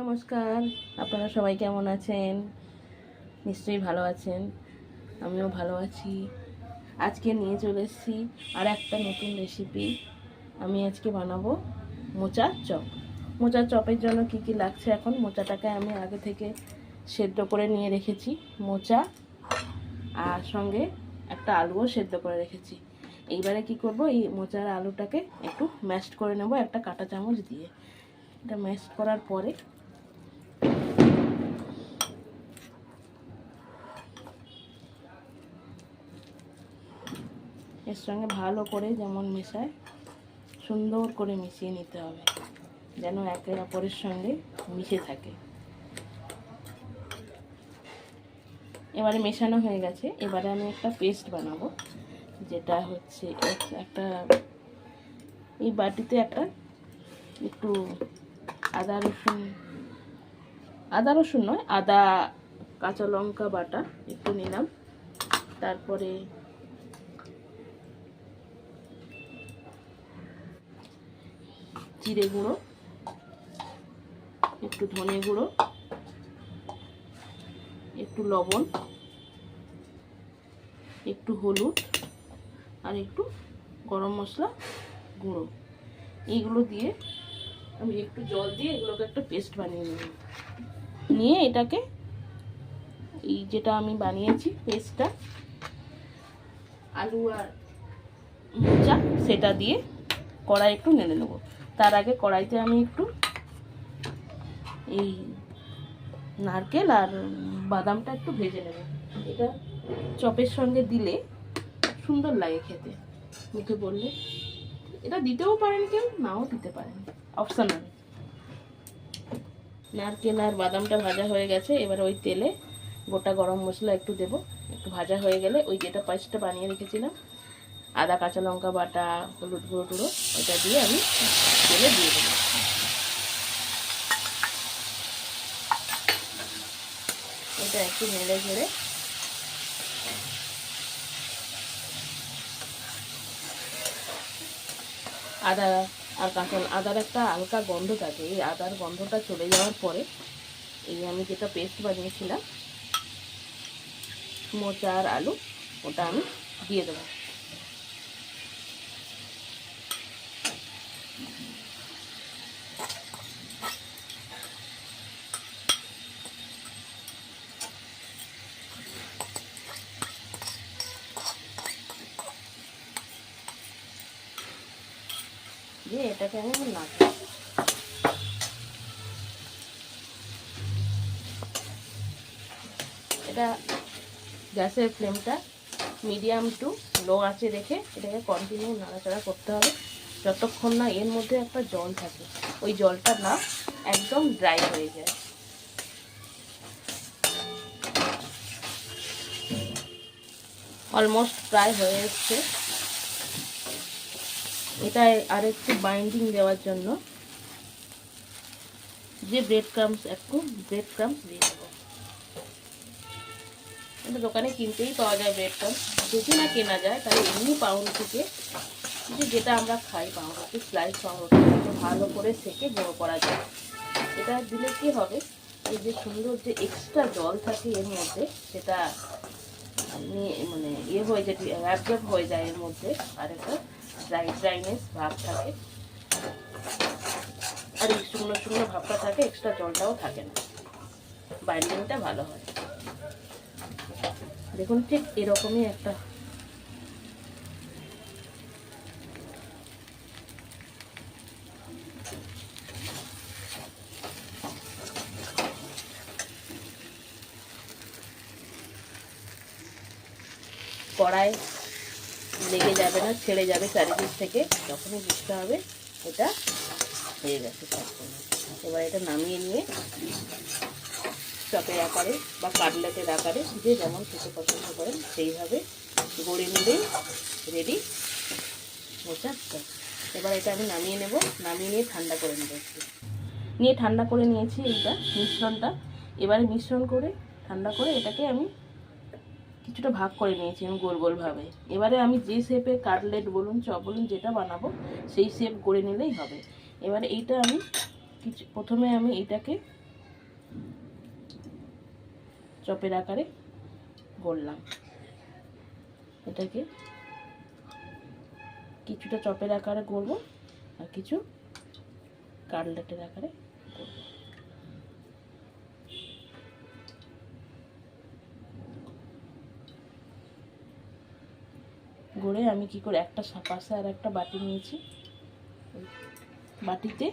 নমস্কার, আপনারা সবাই কেমন আছেন? নিশ্চয়ই ভালো আছেন, আমিও ভালো আছি। আজকে নিয়ে চলে এসেছি আর একটা নতুন রেসিপি আমি আজকে বানাবো মোচার চপ। মোচার চপের জন্য কি কি লাগছে এখন? মোচাটাকে আমি আগে থেকে সেদ্ধ করে নিয়ে রেখেছি, মোচা, আর সঙ্গে একটা আলুও সেদ্ধ করে রেখেছি। এইবারে কি করব? এই মোচার আলুটাকে একটু ম্যাশড করে নেব একটা কাঁটা চামচ দিয়ে। এটা ম্যাশ করার পরে এর সঙ্গে ভালো করে যেমন মেশায়, সুন্দর করে মিশিয়ে নিতে হবে, যেন একে অপরের সঙ্গে মিশে থাকে। এবারে মেশানো হয়ে গেছে। এবারে আমি একটা পেস্ট বানাবো, যেটা হচ্ছে একটা, এই বাটিতে একটা একটু আদা, রসুন আদা, রসুন নয়, আদা, কাঁচা লঙ্কা বাটা একটু নিলাম। তারপরে জিরে গুঁড়ো, একটু ধনে গুঁড়ো, একটু লবণ, একটু হলুদ আর একটু গরম মশলা গুঁড়ো। এইগুলো দিয়ে আমি একটু জল দিয়ে এগুলোকে একটা পেস্ট বানিয়ে নেব। নিয়ে এটাকে এই যেটা আমি বানিয়েছি পেস্টটা, আলু আর মোচা সেটা দিয়ে কড়াই একটু নেড়ে নেব। তার আগে কড়াইতে আমি একটু এই নারকেল আর বাদামটা একটু ভেজে নেব। এটা চপের সঙ্গে দিলে সুন্দর লাগে খেতে। মুখে বললে, এটা দিতেও পারেন কেউ, নাও দিতে পারেন। অপশনাল নারকেল আর বাদামটা ভাজা হয়ে গেছে, এবার ওই তেলে গোটা গরম মশলা একটু দেব। একটু ভাজা হয়ে গেলে ওই যেটা পায়েসটা বানিয়ে রেখেছিলাম আদা, কাঁচা লঙ্কা বাটা, হলুদ গুঁড়ো টুড়ো এটা দিয়ে আমি তেলে দিয়ে দেবো। এটা একটু নেড়ে ঝেড়ে আদা আর কাঁচা আদার একটা হালকা গন্ধ থাকে। এই আদার গন্ধটা চলে যাওয়ার পরে এই আমি যেটা পেস্ট বানিয়েছিলাম মোচা আর আলু, ওটা আমি দিয়ে দেবো। দিয়ে এটাকে আমি নাচবো এটা গ্যাসের ফ্লেমটা মিডিয়াম টু লো আঁচে রেখে এটাকে কন্টিনিউ নাড়াচাড়া করতে হবে। যতক্ষণ না এর মধ্যে একটা জল থাকে, ওই জলটা না একদম ড্রাই হয়ে যায়। অলমোস্ট প্রায় হয়ে এসছে। এটা আর একটু বাইন্ডিং দেওয়ার জন্য। যে ব্রেড ক্রামস একটু ব্রেড ক্রামস দিয়ে দেবো। এটা দোকানে কিনতেই পাওয়া যায় ব্রেড ক্রামস যদি না কেনা যায়, তাহলে এমনি পাউরুটিকে থেকে যে যেটা আমরা খাই পাউরুটি স্লাইস পাউরুটি ভালো করে সেকে গুঁড়ো করা যায়। এটা দিলে কি হবে? এই যে সুন্দর যে এক্সট্রা জল থাকে এর মধ্যে, সেটা আপনি মানে ইয়ে হয়ে যায় অ্যাবজর্ব হয়ে যায় এর মধ্যে। আর একটা ড্রাই ড্রাইনেস ভাব থাকে আর এই শুকনো শুকনো ভাবটা থাকে এক্সট্রা জলটাও থাকে না। বাইন্ডিংটা ভালো হয়। দেখুন ঠিক এরকমই একটা কড়াই লেগে যাবে না, ছেড়ে যাবে চারিদিক থেকে তখনই বুঝতে হবে এটা হয়ে গেছে এবার এটা নামিয়ে নিয়ে চপের আকারে বা কাটলেটের আকারে যে যেমন খেতে পছন্দ করেন, সেইভাবে গড়ে নিলেই রেডি চপ এবার এটা আমি নামিয়ে নেব, নামিয়ে নিয়ে ঠান্ডা করে নেব নিয়ে ঠান্ডা করে নিয়েছি এইটা মিশ্রণটা। এবারে মিশ্রণ করে ঠান্ডা করে এটাকে আমি কিছুটা ভাগ করে নিয়েছি আমি গোল গোলভাবে এবারে আমি যে শেপে কাটলেট বলুন, চপ বলুন, যেটা বানাবো, সেই শেপ করে নিলেই হবে। এবারে এইটা আমি কিছু, প্রথমে আমি এটাকে চপের আকারে গড়লাম। এটাকে কিছুটা চপের আকারে গড়ব আর কিছু কাটলেটের আকারে গড়ে আমি কি করে একটা সা- পাশে আর একটা বাটি নিয়েছি। বাটিতে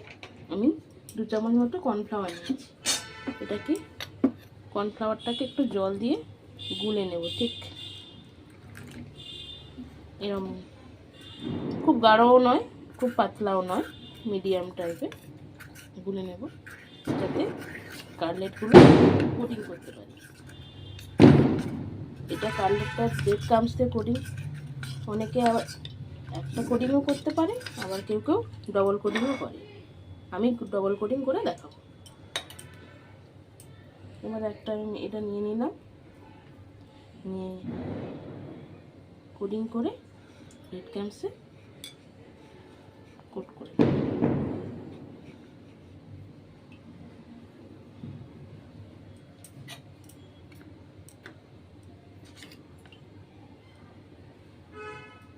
আমি দু চামচ মতো কর্নফ্লাওয়ার নিয়েছি। এটাকে কর্নফ্লাওয়ারটাকে একটু জল দিয়ে গুলে নেব, ঠিক? এরম। খুব গাঢ়ও নয়, খুব পাতলাও নয় মিডিয়াম টাইপের গুলে নেব, যাতে কাটলেটগুলো কোটিং করতে পারি। এটা কাটলেটটা ব্রেড কামস দিয়ে কোটিং অনেকে একটা কোডিংও করতে পারে, আবার কেউ কেউ ডবল কোডিংও করে। আমি ডবল কোডিং করে দেখাবো। এবার একটা আমি এটা নিয়ে নিলাম। নিয়ে কোডিং করে রেড ক্যাম্পসে কোড করে নেব।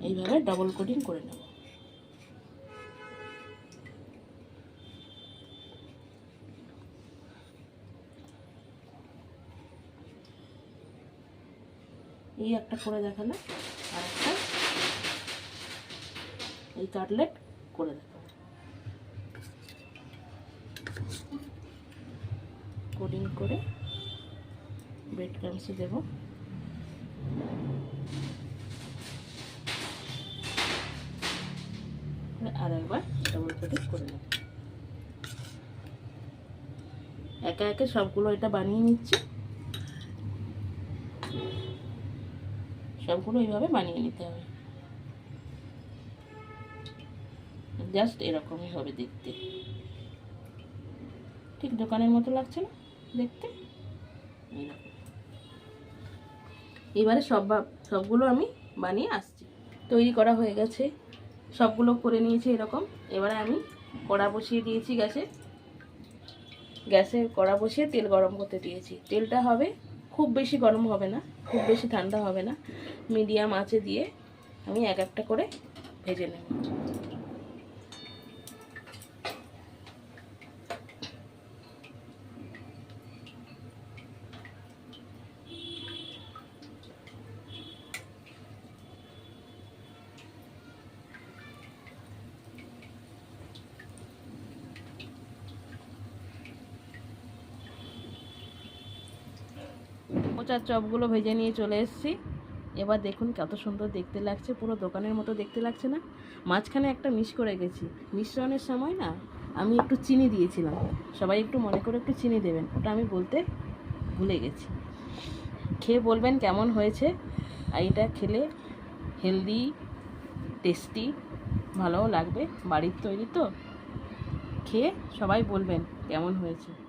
এইভাবে ডাবল কোটিং করে নেব। এই একটা করে দেখালাম আর একটা এই কাটলেট করে দেখাবো কোডিং করে ব্রেড ক্রামসে দেবো। আর একবার ডাবল করে নেব। একে একে সবগুলো এটা বানিয়ে নিচ্ছি। সবগুলো এইভাবে বানিয়ে নিতে হবে। জাস্ট এরকমই হবে দেখতে। ঠিক দোকানের মতো লাগছে না দেখতে? এবারে সব সবগুলো আমি বানিয়ে আসছি। তৈরি করা হয়ে গেছে। সবগুলো করে নিয়েছি এরকম। এবারে আমি কড়া বসিয়ে দিয়েছি গ্যাসে। গ্যাসে কড়া বসিয়ে তেল গরম করতে দিয়েছি। তেলটা হবে খুব বেশি গরম হবে না, খুব বেশি ঠান্ডা হবে না। মিডিয়াম আছে দিয়ে আমি এক একটা করে ভেজে নেব। মোচার চপগুলো ভেজে নিয়ে চলে এসেছি। এবার দেখুন কত সুন্দর দেখতে লাগছে, পুরো দোকানের মতো দেখতে লাগছে না? মাঝখানে একটা মিস করে গেছি। মিশ্রণের সময় না, আমি একটু চিনি দিয়েছিলাম। সবাই একটু মনে করে একটু চিনি দেবেন। ওটা আমি বলতে ভুলে গেছি। খেয়ে বলবেন কেমন হয়েছে? আর এটা খেলে হেলদি টেস্টি ভালোও লাগবে। বাড়ির তৈরি তো। খেয়ে সবাই বলবেন কেমন হয়েছে।